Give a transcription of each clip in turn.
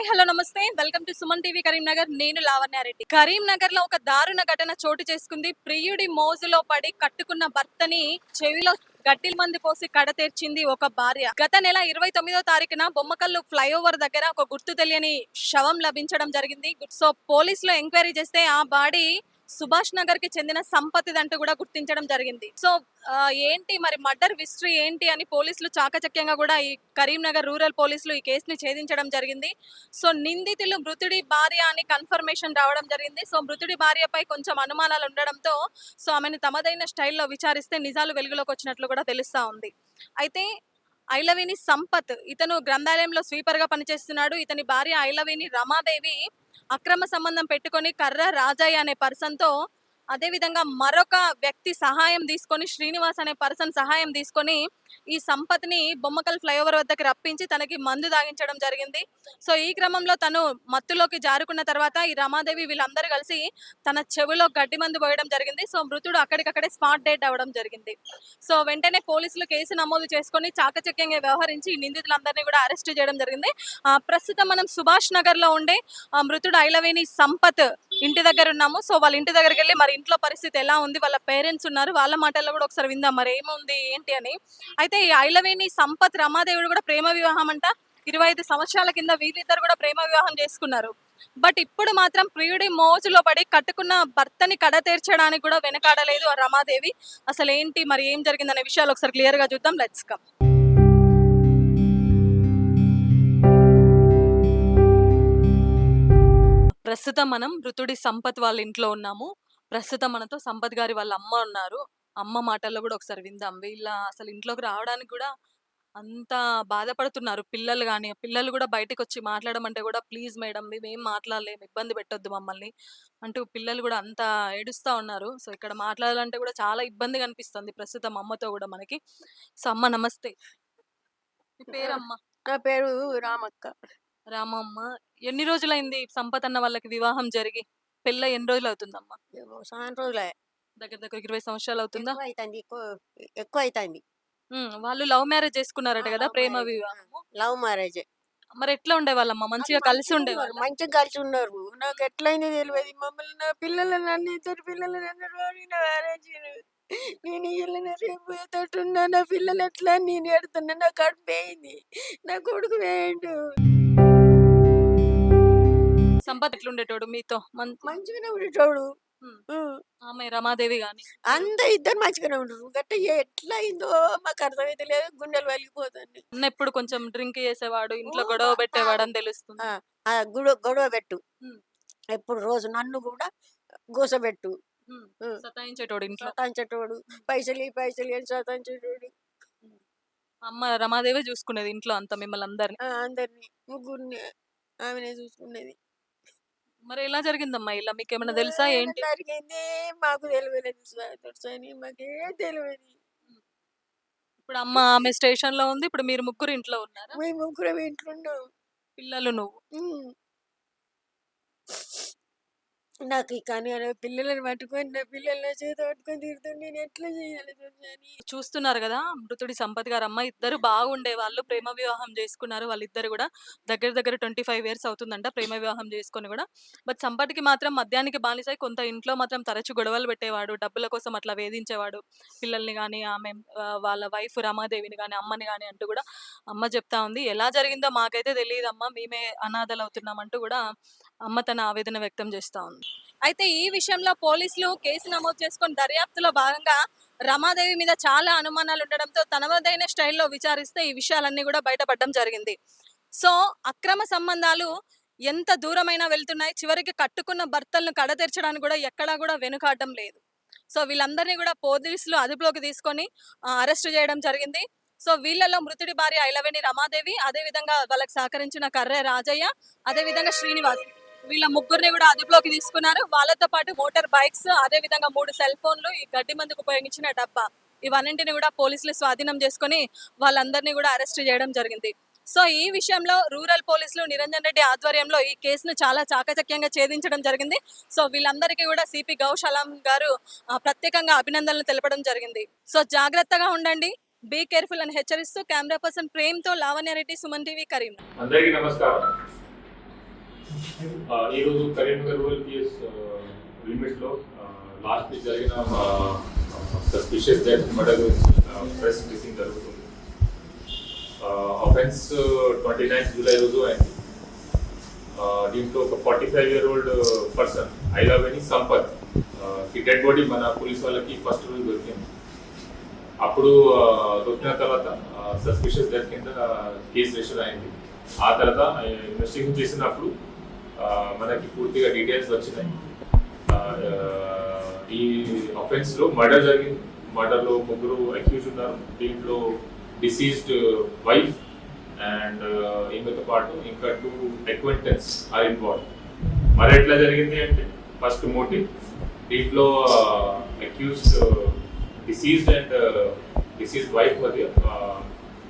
Hi hello namaste. Welcome to Suman TV Karimnagar. నేను లావణ్యారెడ్డి కరీంనగర్లో ఒక దారుణ ఘటన చోటు చేసుకుంది. ప్రియుడి మోజులో పడి కట్టుకున్న భర్తని చెవిలో గట్టిల మంది పోసి కడతీర్చింది ఒక భార్య. గత నెల ఇరవై తొమ్మిదో తారీఖున బొమ్మకల్లు ఫ్లైఓవర్ దగ్గర ఒక గుర్తు తెలియని శవం లభించడం జరిగింది. సో పోలీసులు ఎంక్వైరీ చేస్తే ఆ బాడీ సుభాష్ నగర్కి చెందిన సంపత్ అంటూ కూడా గుర్తించడం జరిగింది. సో ఏంటి మరి మర్డర్ హిస్టరీ ఏంటి అని పోలీసులు చాకచక్యంగా కూడా ఈ కరీంనగర్ రూరల్ పోలీసులు ఈ కేసుని ఛేదించడం జరిగింది. సో నిందితులు మృతుడి భార్య అని కన్ఫర్మేషన్ రావడం జరిగింది. సో మృతుడి భార్యపై కొంచెం అనుమానాలు ఉండడంతో సో ఆమెను తమదైన స్టైల్లో విచారిస్తే నిజాలు వెలుగులోకి వచ్చినట్లు కూడా తెలుస్తూ ఉంది. అయితే ఐలవేని సంపత్ ఇతను గ్రంథాలయంలో స్వీపర్గా పనిచేస్తున్నాడు. ఇతని భార్య ఐలవేని రమాదేవి అక్రమ సంబంధం పెట్టుకొని కర్ర రాజయ్య అనే పర్సన్ అదేవిధంగా అదే విధంగా మరొక వ్యక్తి సహాయం తీసుకొని శ్రీనివాస్ అనే పర్సన్ సహాయం తీసుకొని ఈ సంపత్ని బొమ్మకల్ ఫ్లైఓవర్ వద్దకు రప్పించి తనకి మందు తాగించడం జరిగింది. సో ఈ క్రమంలో తను మత్తులోకి జారుకున్న తర్వాత ఈ రమాదేవి వీళ్ళందరూ కలిసి తన చెవిలో గడ్డి మందు పోయడం జరిగింది. సో మృతుడు అక్కడికక్కడే స్పాట్ డెడ్ అవ్వడం జరిగింది. సో వెంటనే పోలీసులు కేసు నమోదు చేసుకొని చాకచక్యంగా వ్యవహరించి నిందితులందరినీ కూడా అరెస్ట్ చేయడం జరిగింది. ప్రస్తుతం మనం సుభాష్ నగర్లో ఉండే మృతుడు ఐలవేని సంపత్ ఇంటి దగ్గర ఉన్నాము. సో వాళ్ళ ఇంటి దగ్గరికి వెళ్ళి మరి ఇంట్లో పరిస్థితి ఎలా ఉంది? వాళ్ళ పేరెంట్స్ ఉన్నారు. వాళ్ళ మాటల్లో కూడా ఒకసారి విందాం. మరి ఏముంది ఏంటి అని. అయితే ఈ ఐలవేణి సంపత్ రమాదేవుడు కూడా ప్రేమ వివాహం అంట. ఇరవై ఐదు సంవత్సరాల కింద వీళ్ళిద్దరు కూడా ప్రేమ వివాహం చేసుకున్నారు. బట్ ఇప్పుడు మాత్రం ప్రియుడి మోజులో పడి కట్టుకున్న భర్తని కడ తీర్చడానికి కూడా వెనకాడలేదు ఆ రమాదేవి. అసలు ఏంటి మరి ఏం జరిగిందనే విషయాలు ఒకసారి క్లియర్గా చూద్దాం. Let's come. ప్రస్తుతం మనం మృతుడి సంపత్ వాళ్ళ ఇంట్లో ఉన్నాము. ప్రస్తుతం మనతో సంపత్ గారి వాళ్ళ అమ్మ ఉన్నారు. అమ్మ మాటల్లో కూడా ఒకసారి విందాం. వీళ్ళ అసలు ఇంట్లోకి రావడానికి కూడా అంత బాధపడుతున్నారు. పిల్లలు కానీ పిల్లలు కూడా బయటకు వచ్చి మాట్లాడమంటే కూడా ప్లీజ్ మేడం మేమేం మాట్లాడలేము ఇబ్బంది పెట్టొద్దు మమ్మల్ని అంటూ పిల్లలు కూడా అంత ఏడుస్తా ఉన్నారు. సో ఇక్కడ మాట్లాడాలంటే కూడా చాలా ఇబ్బందిగా అనిపిస్తుంది ప్రస్తుతం అమ్మతో కూడా మనకి. సో అమ్మ నమస్తే. పేరమ్మ. నా పేరు రామక్క. రామమ్మ ఎన్ని రోజులైంది సంపత్ అన్న వాళ్ళకి వివాహం జరిగి? పెళ్ళ ఎన్ని రోజులు అవుతుందమ్మా చాలా రోజులే. దగ్గర దగ్గర ఇరవై సంవత్సరాలు అవుతుందా? ఎక్కువ అవుతుంది ఎక్కువ అవుతుంది ఉమ్, వాళ్ళు లవ్ మ్యారేజ్ చేసుకున్నారట కదా ప్రేమ వివాహము? Love marriage. మరి ఎట్లా ఉండేవాళ్ళమ్మా? మంచిగా కలిసి ఉండేవాళ్ళు మంచిగా కలిసి ఉన్నారు నాకు ఎట్లయింది తెలియదు మమ్మల్ని నా పిల్లలు నన్ను ఇద్దరు పిల్లలు నన్ను రోగిన మ్యారేజ్ నేను ఇళ్ళని రేపు నా పిల్లలు ఎట్లా నేను ఎడుతున్నా నా కడుపు వేయింది నా కొడుకు వేయండు. సంపత్ ఎట్లుండేటోడు మీతో? మన్- మంచిగానే ఉండేటోడు. ఉమ్, ఉం. ఆమె రమాదేవి గాని? అందరు ఇద్దరు మంచిగానే ఉండరు. గట్ట ఎట్లా అయిందో మాకు అర్థమైతే లేదు. గుండెలు వలిగిపోతుంది. అన్న ఎప్పుడు కొంచెం డ్రింక్ చేసేవాడు ఇంట్లో ఓ, గొడవ పెట్టేవాడు అని తెలుస్తుంది. ఆ, ఆ గొడవ గొడవ పెట్టు. ఎప్పుడు రోజు నన్ను కూడా గోసబెట్టు. ఉమ్. సతాయించేటోడు ఇంట్లో? సతాంచేటోడు పైసలు ఈ పైసలు అని సతాంచేటోడు అమ్మ రమాదేవి చూసుకునేది ఇంట్లో అంతా మిమ్మల్ని అందరిని? ఆ, అందరినీ. ముగ్గురిని ఆమెనే చూసుకునేది. మరి ఎలా జరిగిందమ్మా? ఇలా మీకు ఏమైనా తెలుసా? ఏంటి? జరిగింది. మాకు తెలియలేదు మాకే తెలియదు ఇప్పుడు అమ్మ ఆమె స్టేషన్లో ఉంది. ఇప్పుడు మీరు ముగ్గురు ఇంట్లో ఉన్నారా? మేము ముగ్గురం ఇంట్లున్నాం. పిల్లలు నువ్వు. నాకు ఈ కానీ అలా పిల్లలను పట్టుకొని నా పిల్లల చేత పట్టుకొని తిరుగుతుంది నేను ఎట్లా చేయాలి అని చూస్తున్నారు కదా మృతుడి సంపత్ గారు అమ్మ ఇద్దరు బాగుండే వాళ్ళు ప్రేమ వివాహం చేసుకున్నారు వాళ్ళిద్దరు కూడా. దగ్గర దగ్గర ట్వంటీ ఫైవ్ ఇయర్స్ అవుతుందంట ప్రేమ వివాహం చేసుకొని కూడా. బట్ సంపత్కి మాత్రం మద్యానికి బానిసై కొంత ఇంట్లో మాత్రం తరచు గొడవలు పెట్టేవాడు డబ్బుల కోసం అట్లా వేధించేవాడు. పిల్లల్ని కానీ ఆమె వాళ్ళ వైఫ్ రమాదేవిని కానీ అమ్మని కానీ అంటూ కూడా అమ్మ చెప్తా ఉంది. ఎలా జరిగిందో మాకైతే తెలియదు అమ్మ మేమే అనాథలు అవుతున్నాం అంటూ కూడా అమ్మ తన ఆవేదన వ్యక్తం చేస్తా ఉంది. అయితే ఈ విషయంలో పోలీసులు కేసు నమోదు చేసుకొని దర్యాప్తులో భాగంగా రమాదేవి మీద చాలా అనుమానాలు ఉండడంతో తనదైన స్టైల్లో విచారిస్తే ఈ విషయాలన్నీ కూడా బయటపడడం జరిగింది. సో అక్రమ సంబంధాలు ఎంత దూరమైనా వెళ్తున్నాయి. చివరికి కట్టుకున్న భర్తలను కడతెరచడానికి కూడా ఎక్కడా కూడా వెనుకాడడం లేదు. సో వీళ్ళందరినీ కూడా పోలీసులు అదుపులోకి తీసుకొని అరెస్ట్ చేయడం జరిగింది. సో వీళ్ళలో మృతుడి భార్య ఐలవేణి రమాదేవి అదే విధంగా వాళ్ళకి సహకరించిన కర్రె రాజయ్య అదే విధంగా శ్రీనివాస్. వీళ్ళ ముగ్గురిని కూడా అదుపులోకి తీసుకున్నారు. వాళ్ళతో పాటు మోటార్ బైక్స్ అదే విధంగా మూడు సెల్ ఫోన్లు ఈ గడ్డి మందుకు ఉపయోగించిన డబ్బా. ఇవన్నింటిని కూడా పోలీసులు స్వాధీనం చేసుకొని వాళ్ళందరినీ కూడా అరెస్ట్ చేయడం జరిగింది. సో ఈ విషయంలో రూరల్ పోలీసులు నిరంజన్ రెడ్డి ఆధ్వర్యంలో ఈ కేసును చాలా చాకచక్యంగా ఛేదించడం జరిగింది. సో వీళ్ళందరికీ కూడా సిపి గౌషలాం గారు ప్రత్యేకంగా అభినందనలు తెలపడం జరిగింది. సో జాగ్రత్తగా ఉండండి. బీ కేర్ఫుల్ అని హెచ్చరిస్తూ కెమెరా పర్సన్ ప్రేమ్తో లావణ్యారెడ్డి సుమన్ టీవీ కరీం అందరికీ నమస్కారం. ఈరోజు కరీంనగర్ రూరల్ పిఎస్ లిమిట్లో లో లాస్ట్ వీక్ జరిగిన సస్పిషియస్ డెత్ మర్డర్ గురించి ప్రెస్ మీటింగ్ జరుగుతుంది. అఫెన్స్ ట్వంటీ నైన్త్ జూలై రోజు అయింది. దీంట్లో ఒక forty five year old person Ailaveni Sampath ఈ డెడ్ బాడీ మన పోలీస్ వాళ్ళకి ఫస్ట్ రోజు దొరికింది. అప్పుడు దొరికిన తర్వాత సస్పిషియస్ డెత్ కింద కేసు రిజిస్టర్ అయింది. ఆ తర్వాత ఇన్వెస్టిగేషన్ చేసినప్పుడు మనకి పూర్తిగా డీటెయిల్స్ వచ్చినాయి. ఈ అఫెన్స్లో మర్డర్ జరిగింది. మర్డర్లో ముగ్గురు అక్యూజ్ ఉన్నారు. దీంట్లో డిసీజ్డ్ వైఫ్ అండ్ ఈమెతో పాటు ఇంకా టూ ఎక్వెంటెన్స్ ఆర్ ఇన్వాల్వ్ మరి ఎట్లా జరిగింది అంటే ఫస్ట్ మోటివ్ దీంట్లో accused deceased and deceased wife మధ్య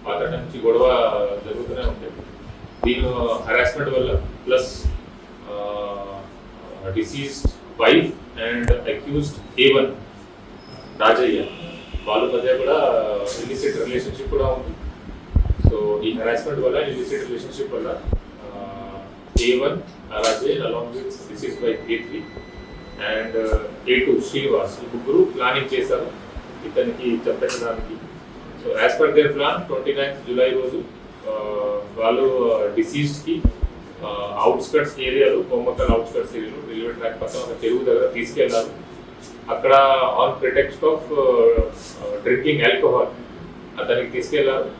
పాత నుంచి గొడవ జరుగుతూనే ఉంటుంది. దీని హరాస్మెంట్ వల్ల plus deceased wife and accused A one Rajaiah వాళ్ళ మధ్య కూడా ఇల్లిసిట్ రిలేషన్షిప్ కూడా ఉంది. సో ఈ హెరాస్మెంట్ వల్ల ఇల్లిసిట్ రిలేషన్షిప్ వల్ల A one Rajaiah along with deceased wife A three and A two Srinivas ఈ ముగ్గురు ప్లానింగ్ చేశారు ఇతనికి చెప్పడానికి. So as per their plan twenty ninth July రోజు వాళ్ళు డిసీజ్కి అవుట్స్కట్స్ ఏరియాలో బొమ్మకల్ అవుట్స్కట్స్ ఏరియాలు రైల్వే ట్రాక్ పక్కన ఒక చెరువు దగ్గర తీసుకెళ్ళారు. అక్కడ on pretext of drinking alcohol అతనికి తీసుకెళ్ళారు.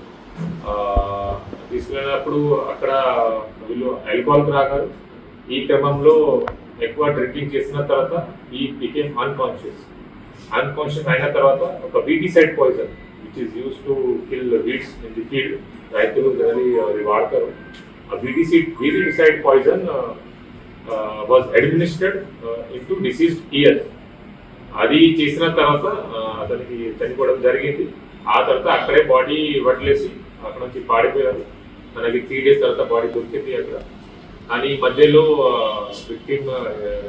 తీసుకెళ్ళినప్పుడు అక్కడ వీళ్ళు ఆల్కహాల్ త్రాగారు ఈ క్రమంలో ఎక్కువ డ్రింకింగ్ చేసిన తర్వాత ఈ బికేమ్ అన్కాన్షియస్ అన్కాన్షియస్ అయిన తర్వాత ఒక weedicide poison which is use to kill weeds in the field రైతులు దాన్ని వాడతారు. వాడతారు ఆ వీటిసీ weedicide poison was administered in to deceased ear అది చేసిన తర్వాత uh, అతనికి చనిపోవడం జరిగింది. ఆ తర్వాత అక్కడే బాడీ వదిలేసి అక్కడ నుంచి పాడిపోయారు మనకి త్రీ డేస్ తర్వాత బాడీ దొరికింది అక్కడ. కానీ మధ్యలో విక్టిమ్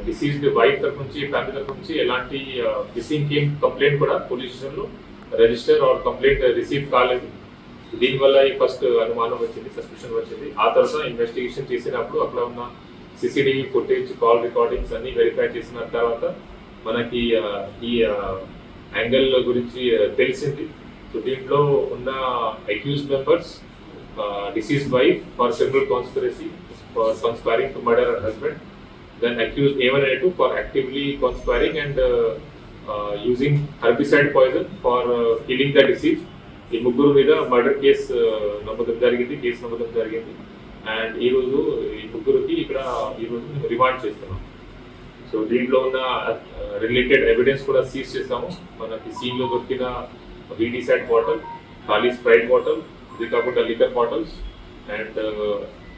డిసీజ్డ్ వైఫ్ తరఫు నుంచి ఫ్యామిలీ తరఫు నుంచి ఎలాంటి మిస్సింగ్ కేమ్ కంప్లైంట్ కూడా పోలీస్ స్టేషన్లో రిజిస్టర్ ఆర్ కంప్లైంట్ రిసీవ్ కాలేదు. దీనివల్ల ఈ ఫస్ట్ అనుమానం వచ్చింది సస్పెషన్ వచ్చింది. ఆ తర్వాత ఇన్వెస్టిగేషన్ చేసినప్పుడు అక్కడ ఉన్న సిసిటీవీ ఫుటేజ్ కాల్ రికార్డింగ్స్ అన్ని వెరిఫై చేసిన తర్వాత మనకి ఈ యాంగిల్ గురించి తెలిసింది. సో దీంట్లో ఉన్న accused members deceased wife for central conspiracy for conspiring to murder her husband then accused A1 and A2 for actively and using uh, poison for killing the deceased ఈ ముగ్గురు మీద మర్డర్ కేసు నమ్మకం జరిగింది case నమ్మకం జరిగింది. And ఈరోజు ఈ ముగ్గురికి ఇక్కడ ఈ రోజు రిమాండ్ చేస్తున్నాం. సో దీంట్లో ఉన్న రిలేటెడ్ ఎవిడెన్స్ కూడా సీజ్ చేస్తాము మనకి సీన్లో దొరికిన వీడిసైడ్ బాటిల్ ఖాళీ స్ప్రైట్ బాటిల్ ఇది కాకుండా లిటర్ బాటిల్స్ అండ్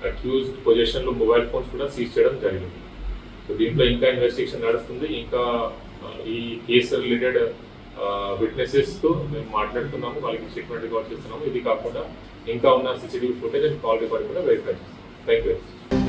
అక్యూజ్ పొజిషన్లో మొబైల్ ఫోన్స్ కూడా సీజ్ చేయడం జరిగింది. సో దీంట్లో ఇంకా ఇన్వెస్టిగేషన్ నడుస్తుంది. ఇంకా ఈ కేసు రిలేటెడ్ విట్నెసెస్తో మేము మాట్లాడుతున్నాము వాళ్ళకి స్టేట్మెంట్ రికార్డ్ చేస్తున్నాము ఇది కాకుండా ఇంకా ఉన్న CCTV footage and call record కూడా వెరిఫై చేస్తాం థ్యాంక్ యూ